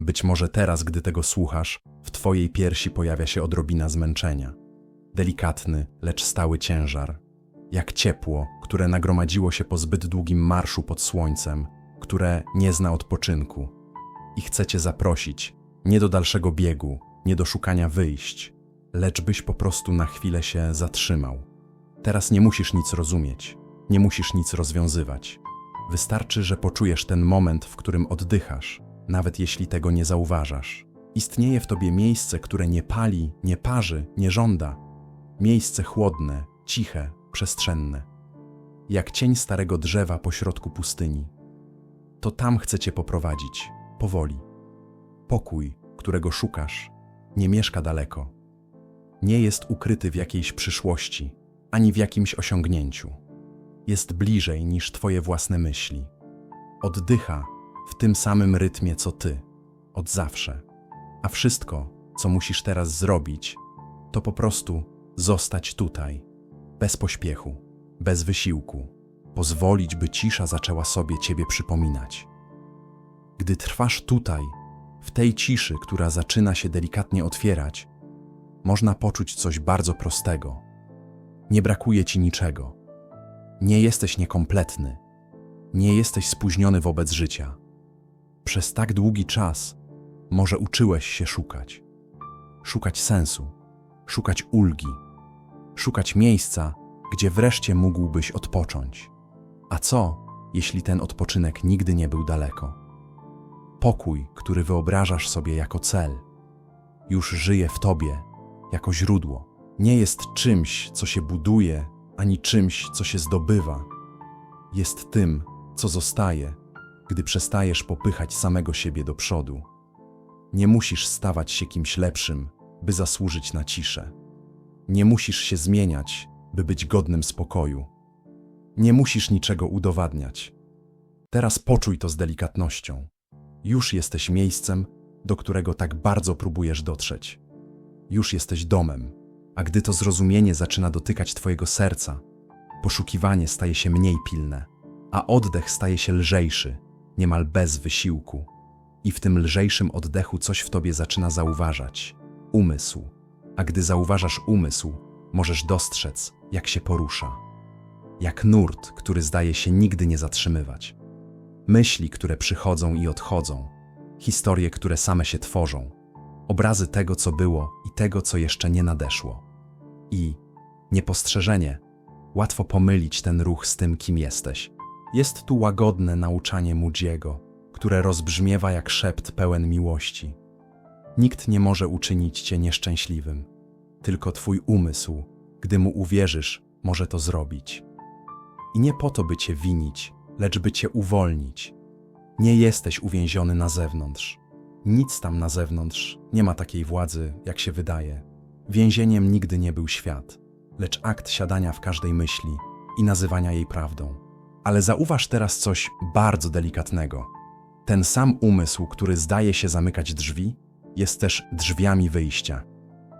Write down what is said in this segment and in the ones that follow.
Być może teraz, gdy tego słuchasz, w twojej piersi pojawia się odrobina zmęczenia. Delikatny, lecz stały ciężar. Jak ciepło, które nagromadziło się po zbyt długim marszu pod słońcem, które nie zna odpoczynku. I chcę cię zaprosić, nie do dalszego biegu, nie do szukania wyjść, lecz byś po prostu na chwilę się zatrzymał. Teraz nie musisz nic rozumieć, nie musisz nic rozwiązywać. Wystarczy, że poczujesz ten moment, w którym oddychasz, nawet jeśli tego nie zauważasz. Istnieje w tobie miejsce, które nie pali, nie parzy, nie żąda. Miejsce chłodne, ciche, przestrzenne. Jak cień starego drzewa pośrodku pustyni. To tam chcę cię poprowadzić, powoli. Pokój, którego szukasz, nie mieszka daleko. Nie jest ukryty w jakiejś przyszłości, ani w jakimś osiągnięciu. Jest bliżej niż twoje własne myśli. Oddycha w tym samym rytmie co ty, od zawsze. A wszystko, co musisz teraz zrobić, to po prostu zostać tutaj, bez pośpiechu, bez wysiłku, pozwolić, by cisza zaczęła sobie ciebie przypominać. Gdy trwasz tutaj, w tej ciszy, która zaczyna się delikatnie otwierać, można poczuć coś bardzo prostego. Nie brakuje ci niczego. Nie jesteś niekompletny. Nie jesteś spóźniony wobec życia. Przez tak długi czas może uczyłeś się szukać. Szukać sensu, szukać ulgi, szukać miejsca, gdzie wreszcie mógłbyś odpocząć. A co, jeśli ten odpoczynek nigdy nie był daleko? Pokój, który wyobrażasz sobie jako cel, już żyje w tobie jako źródło. Nie jest czymś, co się buduje, ani czymś, co się zdobywa. Jest tym, co zostaje, gdy przestajesz popychać samego siebie do przodu. Nie musisz stawać się kimś lepszym, by zasłużyć na ciszę. Nie musisz się zmieniać, by być godnym spokoju. Nie musisz niczego udowadniać. Teraz poczuj to z delikatnością. Już jesteś miejscem, do którego tak bardzo próbujesz dotrzeć. Już jesteś domem, a gdy to zrozumienie zaczyna dotykać Twojego serca, poszukiwanie staje się mniej pilne, a oddech staje się lżejszy, niemal bez wysiłku. I w tym lżejszym oddechu coś w Tobie zaczyna zauważać umysł. A gdy zauważasz umysł, możesz dostrzec, jak się porusza. Jak nurt, który zdaje się nigdy nie zatrzymywać. Myśli, które przychodzą i odchodzą, historie, które same się tworzą, obrazy tego, co było i tego, co jeszcze nie nadeszło. I niepostrzeżenie, łatwo pomylić ten ruch z tym, kim jesteś. Jest tu łagodne nauczanie Mudziego, które rozbrzmiewa jak szept pełen miłości. Nikt nie może uczynić cię nieszczęśliwym, tylko twój umysł, gdy mu uwierzysz, może to zrobić. I nie po to, by cię winić, lecz by cię uwolnić. Nie jesteś uwięziony na zewnątrz. Nic tam na zewnątrz nie ma takiej władzy, jak się wydaje. Więzieniem nigdy nie był świat, lecz akt siadania w każdej myśli i nazywania jej prawdą. Ale zauważ teraz coś bardzo delikatnego. Ten sam umysł, który zdaje się zamykać drzwi, jest też drzwiami wyjścia.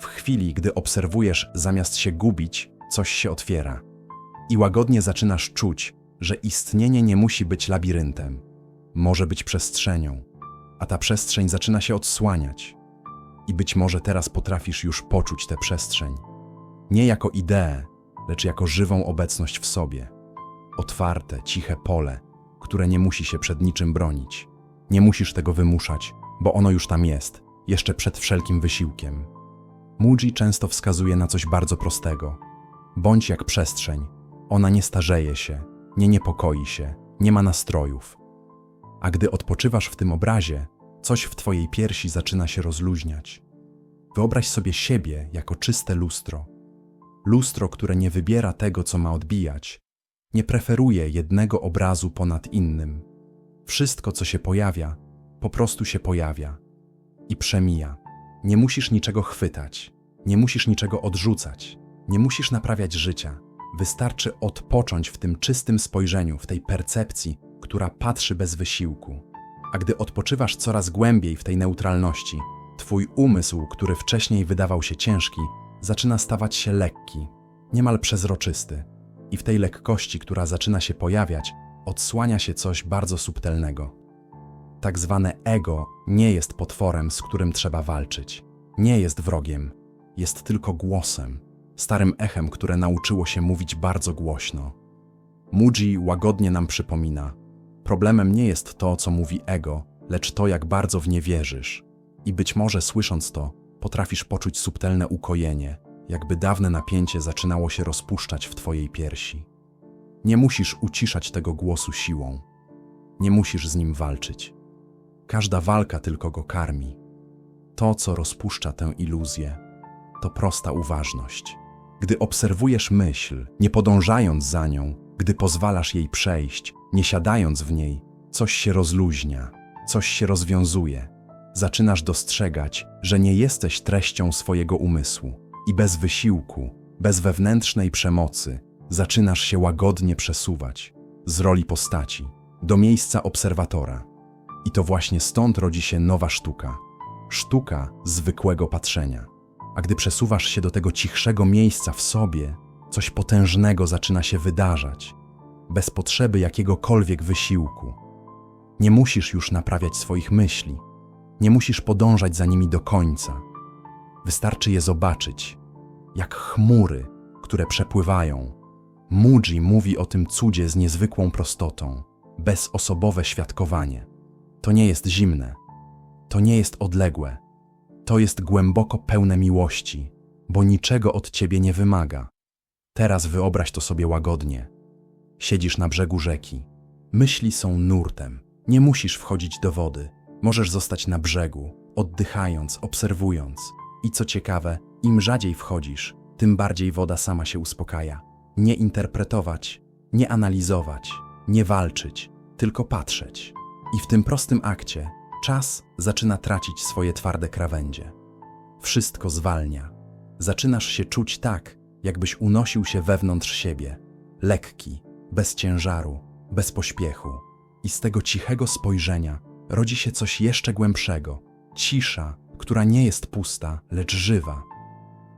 W chwili, gdy obserwujesz, zamiast się gubić, coś się otwiera. I łagodnie zaczynasz czuć, że istnienie nie musi być labiryntem. Może być przestrzenią, a ta przestrzeń zaczyna się odsłaniać. I być może teraz potrafisz już poczuć tę przestrzeń. Nie jako ideę, lecz jako żywą obecność w sobie. Otwarte, ciche pole, które nie musi się przed niczym bronić. Nie musisz tego wymuszać, bo ono już tam jest, jeszcze przed wszelkim wysiłkiem. Muji często wskazuje na coś bardzo prostego. Bądź jak przestrzeń. Ona nie starzeje się, nie niepokoi się, nie ma nastrojów. A gdy odpoczywasz w tym obrazie, coś w twojej piersi zaczyna się rozluźniać. Wyobraź sobie siebie jako czyste lustro. Lustro, które nie wybiera tego, co ma odbijać, nie preferuje jednego obrazu ponad innym. Wszystko, co się pojawia, po prostu się pojawia i przemija. Nie musisz niczego chwytać, nie musisz niczego odrzucać, nie musisz naprawiać życia. Wystarczy odpocząć w tym czystym spojrzeniu, w tej percepcji, która patrzy bez wysiłku. A gdy odpoczywasz coraz głębiej w tej neutralności, twój umysł, który wcześniej wydawał się ciężki, zaczyna stawać się lekki, niemal przezroczysty. I w tej lekkości, która zaczyna się pojawiać, odsłania się coś bardzo subtelnego. Tak zwane ego nie jest potworem, z którym trzeba walczyć. Nie jest wrogiem, jest tylko głosem, starym echem, które nauczyło się mówić bardzo głośno. Muji łagodnie nam przypomina: Problemem nie jest to, co mówi ego, lecz to, jak bardzo w nie wierzysz. I być może słysząc to, potrafisz poczuć subtelne ukojenie, jakby dawne napięcie zaczynało się rozpuszczać w twojej piersi. Nie musisz uciszać tego głosu siłą. Nie musisz z nim walczyć. Każda walka tylko go karmi. To, co rozpuszcza tę iluzję, to prosta uważność. Gdy obserwujesz myśl, nie podążając za nią, gdy pozwalasz jej przejść, nie siadając w niej, coś się rozluźnia, coś się rozwiązuje. Zaczynasz dostrzegać, że nie jesteś treścią swojego umysłu i bez wysiłku, bez wewnętrznej przemocy, zaczynasz się łagodnie przesuwać z roli postaci do miejsca obserwatora. I to właśnie stąd rodzi się nowa sztuka sztuka zwykłego patrzenia. A gdy przesuwasz się do tego cichszego miejsca w sobie, coś potężnego zaczyna się wydarzać, bez potrzeby jakiegokolwiek wysiłku. Nie musisz już naprawiać swoich myśli, nie musisz podążać za nimi do końca. Wystarczy je zobaczyć, jak chmury, które przepływają. Muji mówi o tym cudzie z niezwykłą prostotą, bezosobowe świadkowanie. To nie jest zimne, to nie jest odległe, to jest głęboko pełne miłości, bo niczego od ciebie nie wymaga. Teraz wyobraź to sobie łagodnie. Siedzisz na brzegu rzeki. Myśli są nurtem. Nie musisz wchodzić do wody. Możesz zostać na brzegu, oddychając, obserwując. I co ciekawe, im rzadziej wchodzisz, tym bardziej woda sama się uspokaja. Nie interpretować, nie analizować, nie walczyć, tylko patrzeć. I w tym prostym akcie czas zaczyna tracić swoje twarde krawędzie. Wszystko zwalnia. Zaczynasz się czuć tak, jakbyś unosił się wewnątrz siebie, lekki, bez ciężaru, bez pośpiechu. I z tego cichego spojrzenia rodzi się coś jeszcze głębszego cisza, która nie jest pusta, lecz żywa.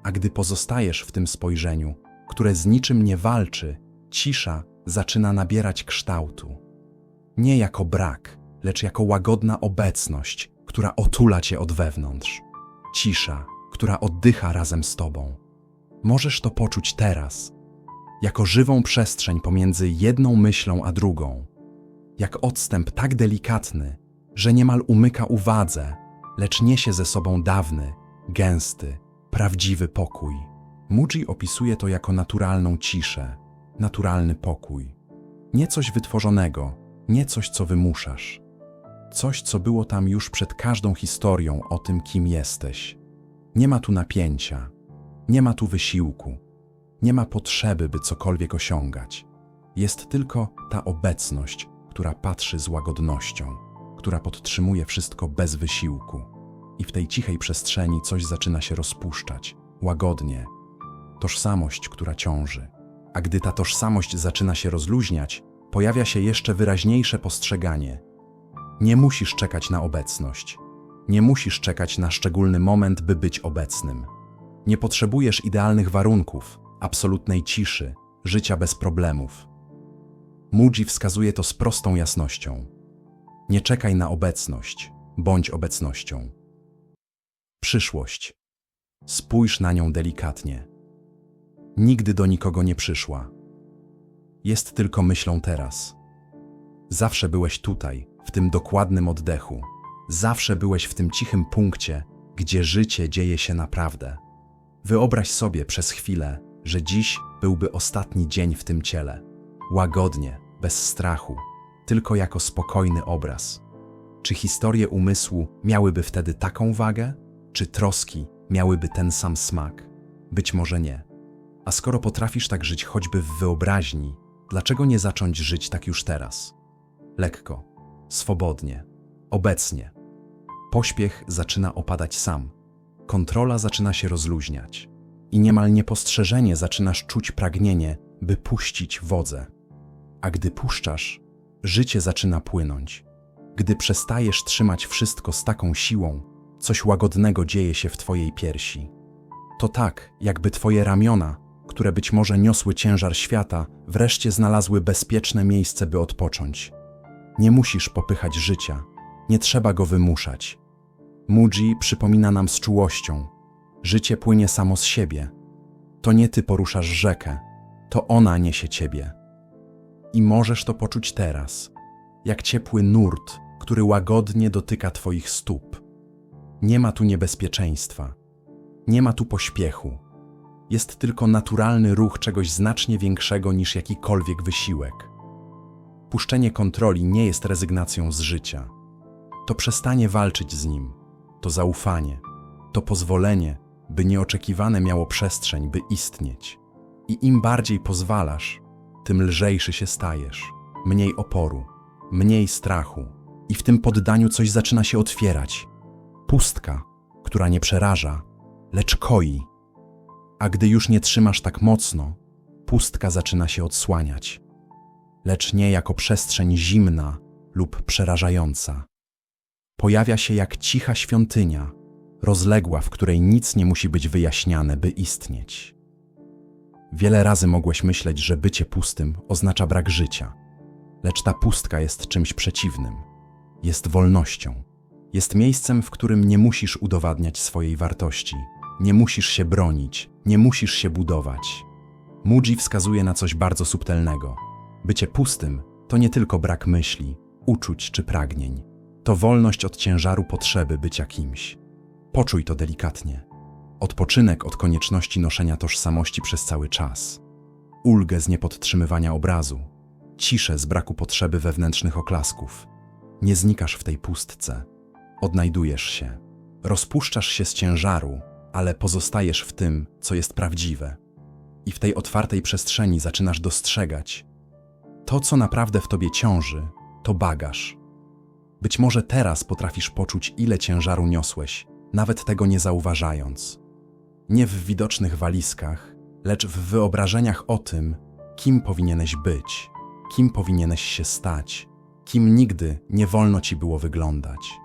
A gdy pozostajesz w tym spojrzeniu, które z niczym nie walczy, cisza zaczyna nabierać kształtu. Nie jako brak, lecz jako łagodna obecność, która otula cię od wewnątrz. Cisza, która oddycha razem z tobą. Możesz to poczuć teraz, jako żywą przestrzeń pomiędzy jedną myślą a drugą, jak odstęp tak delikatny, że niemal umyka uwadze, lecz niesie ze sobą dawny, gęsty, prawdziwy pokój. Muji opisuje to jako naturalną ciszę, naturalny pokój. Nie coś wytworzonego, nie coś, co wymuszasz. Coś, co było tam już przed każdą historią o tym, kim jesteś. Nie ma tu napięcia, nie ma tu wysiłku, nie ma potrzeby, by cokolwiek osiągać. Jest tylko ta obecność, która patrzy z łagodnością, która podtrzymuje wszystko bez wysiłku. I w tej cichej przestrzeni coś zaczyna się rozpuszczać, łagodnie. Tożsamość, która ciąży. A gdy ta tożsamość zaczyna się rozluźniać, pojawia się jeszcze wyraźniejsze postrzeganie. Nie musisz czekać na obecność. Nie musisz czekać na szczególny moment, by być obecnym. Nie potrzebujesz idealnych warunków, absolutnej ciszy, życia bez problemów. Muji wskazuje to z prostą jasnością. Nie czekaj na obecność, bądź obecnością. Przyszłość. Spójrz na nią delikatnie. Nigdy do nikogo nie przyszła. Jest tylko myślą teraz. Zawsze byłeś tutaj, w tym dokładnym oddechu. Zawsze byłeś w tym cichym punkcie, gdzie życie dzieje się naprawdę. Wyobraź sobie przez chwilę, że dziś byłby ostatni dzień w tym ciele. Łagodnie, bez strachu, tylko jako spokojny obraz. Czy historie umysłu miałyby wtedy taką wagę? Czy troski miałyby ten sam smak? Być może nie. A skoro potrafisz tak żyć choćby w wyobraźni, dlaczego nie zacząć żyć tak już teraz? Lekko, swobodnie, obecnie. Pośpiech zaczyna opadać sam, kontrola zaczyna się rozluźniać i niemal niepostrzeżenie zaczynasz czuć pragnienie, by puścić wodze. A gdy puszczasz, życie zaczyna płynąć. Gdy przestajesz trzymać wszystko z taką siłą, coś łagodnego dzieje się w twojej piersi. To tak, jakby twoje ramiona, które być może niosły ciężar świata, wreszcie znalazły bezpieczne miejsce, by odpocząć. Nie musisz popychać życia, Nie trzeba go wymuszać. Muji przypomina nam z czułością. Życie płynie samo z siebie. To nie ty poruszasz rzekę, to ona niesie ciebie. I możesz to poczuć teraz, jak ciepły nurt, który łagodnie dotyka twoich stóp. Nie ma tu niebezpieczeństwa, nie ma tu pośpiechu. Jest tylko naturalny ruch czegoś znacznie większego niż jakikolwiek wysiłek. Puszczenie kontroli nie jest rezygnacją z życia. To przestanie walczyć z nim, to zaufanie, to pozwolenie, by nieoczekiwane miało przestrzeń, by istnieć. I im bardziej pozwalasz, tym lżejszy się stajesz, mniej oporu, mniej strachu, i w tym poddaniu coś zaczyna się otwierać. Pustka, która nie przeraża, lecz koi. A gdy już nie trzymasz tak mocno, pustka zaczyna się odsłaniać, lecz nie jako przestrzeń zimna lub przerażająca. Pojawia się jak cicha świątynia, rozległa, w której nic nie musi być wyjaśniane, by istnieć. Wiele razy mogłeś myśleć, że bycie pustym oznacza brak życia, lecz ta pustka jest czymś przeciwnym. Jest wolnością. Jest miejscem, w którym nie musisz udowadniać swojej wartości, nie musisz się bronić, nie musisz się budować. Muji wskazuje na coś bardzo subtelnego. Bycie pustym to nie tylko brak myśli, uczuć czy pragnień. To wolność od ciężaru potrzeby bycia kimś. Poczuj to delikatnie. Odpoczynek od konieczności noszenia tożsamości przez cały czas. Ulgę z niepodtrzymywania obrazu. Ciszę z braku potrzeby wewnętrznych oklasków. Nie znikasz w tej pustce. Odnajdujesz się. Rozpuszczasz się z ciężaru, ale pozostajesz w tym, co jest prawdziwe. I w tej otwartej przestrzeni zaczynasz dostrzegać. To, co naprawdę w tobie ciąży, to bagaż. Być może teraz potrafisz poczuć, ile ciężaru niosłeś, nawet tego nie zauważając. Nie w widocznych walizkach, lecz w wyobrażeniach o tym, kim powinieneś być, kim powinieneś się stać, kim nigdy nie wolno ci było wyglądać.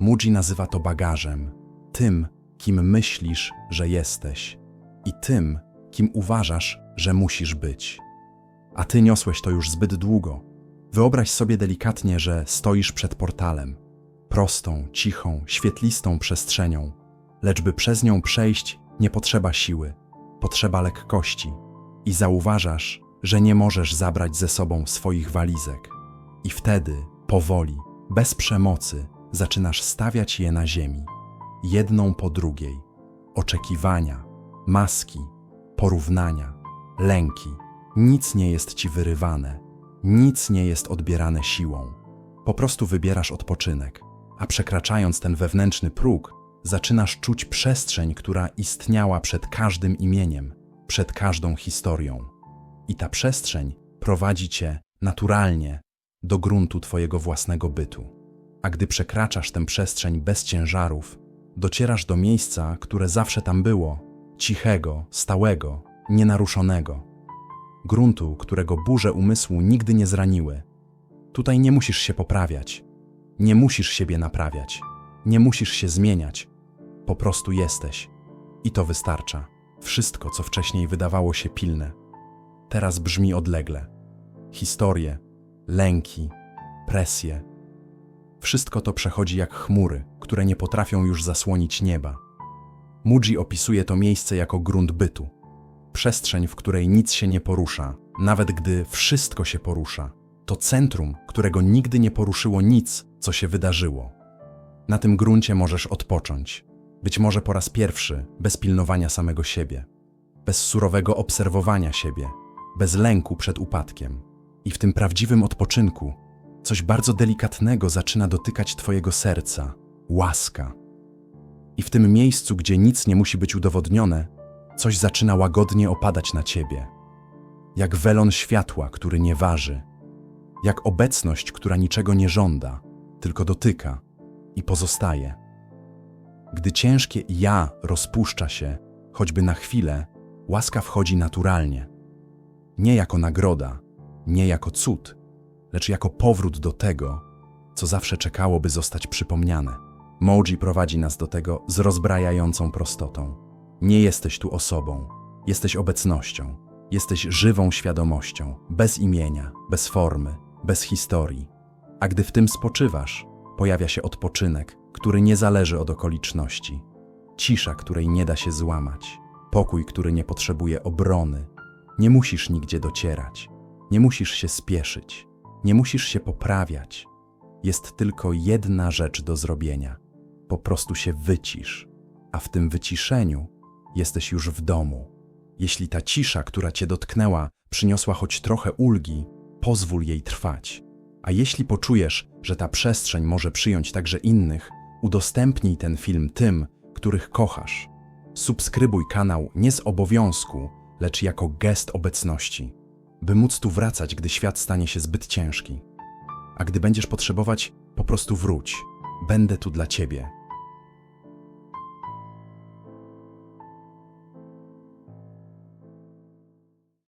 Muji nazywa to bagażem, tym, kim myślisz, że jesteś i tym, kim uważasz, że musisz być. A ty niosłeś to już zbyt długo. Wyobraź sobie delikatnie, że stoisz przed portalem, prostą, cichą, świetlistą przestrzenią, lecz by przez nią przejść, nie potrzeba siły, potrzeba lekkości i zauważasz, że nie możesz zabrać ze sobą swoich walizek. I wtedy, powoli, bez przemocy, zaczynasz stawiać je na ziemi, jedną po drugiej. Oczekiwania, maski, porównania, lęki. Nic nie jest ci wyrywane, nic nie jest odbierane siłą. Po prostu wybierasz odpoczynek, a przekraczając ten wewnętrzny próg, zaczynasz czuć przestrzeń, która istniała przed każdym imieniem, przed każdą historią. I ta przestrzeń prowadzi cię naturalnie do gruntu twojego własnego bytu. A gdy przekraczasz tę przestrzeń bez ciężarów, docierasz do miejsca, które zawsze tam było, cichego, stałego, nienaruszonego. Gruntu, którego burze umysłu nigdy nie zraniły. Tutaj nie musisz się poprawiać, nie musisz siebie naprawiać, nie musisz się zmieniać, po prostu jesteś. I to wystarcza. Wszystko, co wcześniej wydawało się pilne, teraz brzmi odlegle. Historie, lęki, presje. Wszystko to przechodzi jak chmury, które nie potrafią już zasłonić nieba. Muji opisuje to miejsce jako grunt bytu. Przestrzeń, w której nic się nie porusza, nawet gdy wszystko się porusza. To centrum, którego nigdy nie poruszyło nic, co się wydarzyło. Na tym gruncie możesz odpocząć, być może po raz pierwszy, bez pilnowania samego siebie, bez surowego obserwowania siebie, bez lęku przed upadkiem. I w tym prawdziwym odpoczynku coś bardzo delikatnego zaczyna dotykać Twojego serca łaska. I w tym miejscu, gdzie nic nie musi być udowodnione, coś zaczyna łagodnie opadać na Ciebie. Jak welon światła, który nie waży, jak obecność, która niczego nie żąda, tylko dotyka i pozostaje. Gdy ciężkie ja rozpuszcza się, choćby na chwilę, łaska wchodzi naturalnie. Nie jako nagroda, nie jako cud, lecz jako powrót do tego, co zawsze czekało, by zostać przypomniane. Moji prowadzi nas do tego z rozbrajającą prostotą. Nie jesteś tu osobą, jesteś obecnością, jesteś żywą świadomością, bez imienia, bez formy, bez historii. A gdy w tym spoczywasz, pojawia się odpoczynek, który nie zależy od okoliczności. Cisza, której nie da się złamać. Pokój, który nie potrzebuje obrony. Nie musisz nigdzie docierać. Nie musisz się spieszyć. Nie musisz się poprawiać. Jest tylko jedna rzecz do zrobienia. Po prostu się wycisz. A w tym wyciszeniu jesteś już w domu. Jeśli ta cisza, która cię dotknęła, przyniosła choć trochę ulgi, pozwól jej trwać. A jeśli poczujesz, że ta przestrzeń może przyjąć także innych, udostępnij ten film tym, których kochasz. Subskrybuj kanał nie z obowiązku, lecz jako gest obecności, by móc tu wracać, gdy świat stanie się zbyt ciężki. A gdy będziesz potrzebować, po prostu wróć. Będę tu dla ciebie.